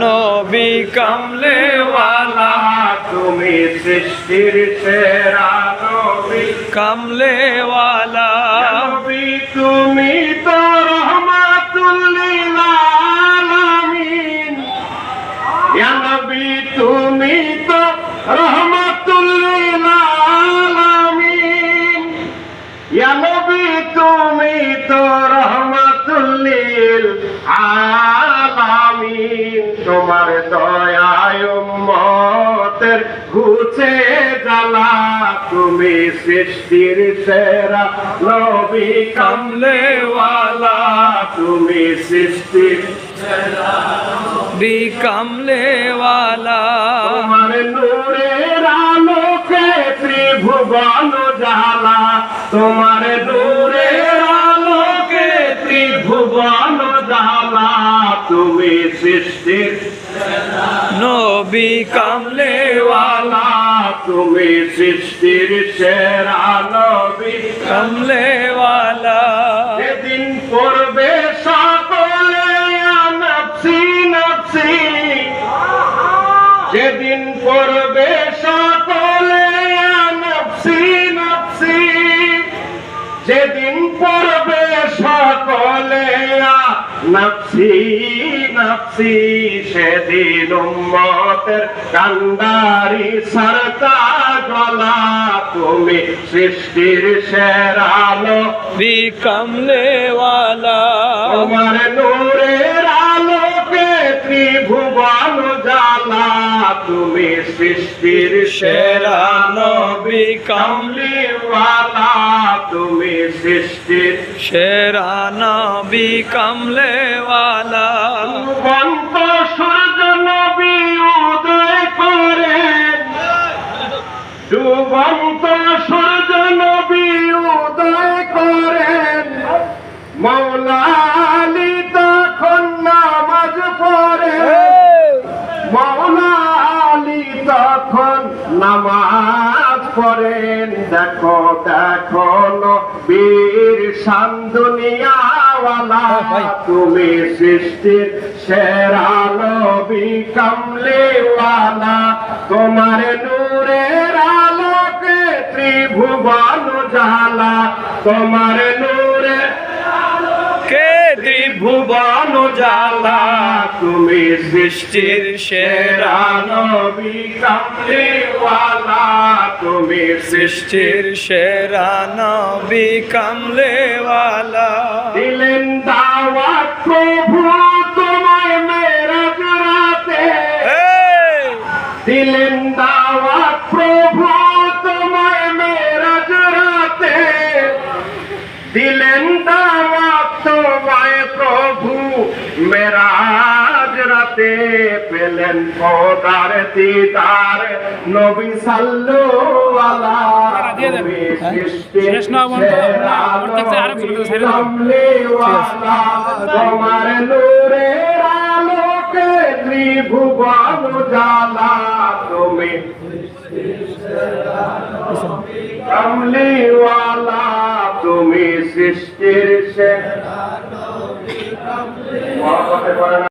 নবী কামলেওয়ালা তুমি সৃষ্টির সেরা নবী। কামলেওয়ালা। নবী তুমি তো রহমাতুল্লিল আলামিন। ইয়া নবী তুমি তো রহমাতুল্লিল আলামিন। ইয়া নবী তুমি তো রহমাতুল্লিল আলামিন ঘুচে জ্বালা তুমি সৃষ্টির সেরা নবী কামলেওয়ালা তুমি সৃষ্টির বি কামলেওয়ালা। তোমার নূরের আলোকে ত্রিভুবন জ্বালা তোমার নূরের আলোকে ত্রিভুবন জ্বালা তুমি সৃষ্টির নবী কামলেওয়ালা। ওয়ালা তুমি সৃষ্টির সেরা নবী কামলেওয়ালা। যেদিন পড়বে সকলে নফসি নফসি যেদিন পড়বে সকলে নফসি নফসি যেদিন পড়বে সকলে নফসি নফসি সেদিন উম্মতের কান্দারি সরতা গলা তুমি সৃষ্টির সেরালো বি কামলেওয়ালা। তোমার নূরের আলোকে ত্রিভুবন তুমি সৃষ্টির সেরা নবী কামলিওয়ালা। তুমি সৃষ্টির সেরা নবী কামলেওয়ালা। পড়েন দেখো দেখো বীর সান্দুনিয়াওয়ালা তুমি সৃষ্টির সেরা নবী কামলেওয়ালা। তোমার নূরের আলোকে ত্রিভুবন জ্বালা তোমার নূরের কে ত্রিভুবন জ্বালা তুমি সৃষ্টির সেরা নবী কামলেওয়ালা। তুমি সৃষ্টির সেরা নবী কামলেওয়ালা। দিলেন দাওয়াত প্রভু তোমায় মেরাজ রাতে! দিলেন দাওয়াত প্রভু তোমায় মেরাজ রাতে। দিলেন দাওয়াত তোমায় প্রভু মেরাজ রাতে পেলেন খোদার দিদার। নবী সাল্লু আলা দেন। তোমার নূরের আলোকে ত্রিভুবন জ্বালা তুমি কমলিওয়ালা তুমি সৃষ্টির মনে করতে পারে না।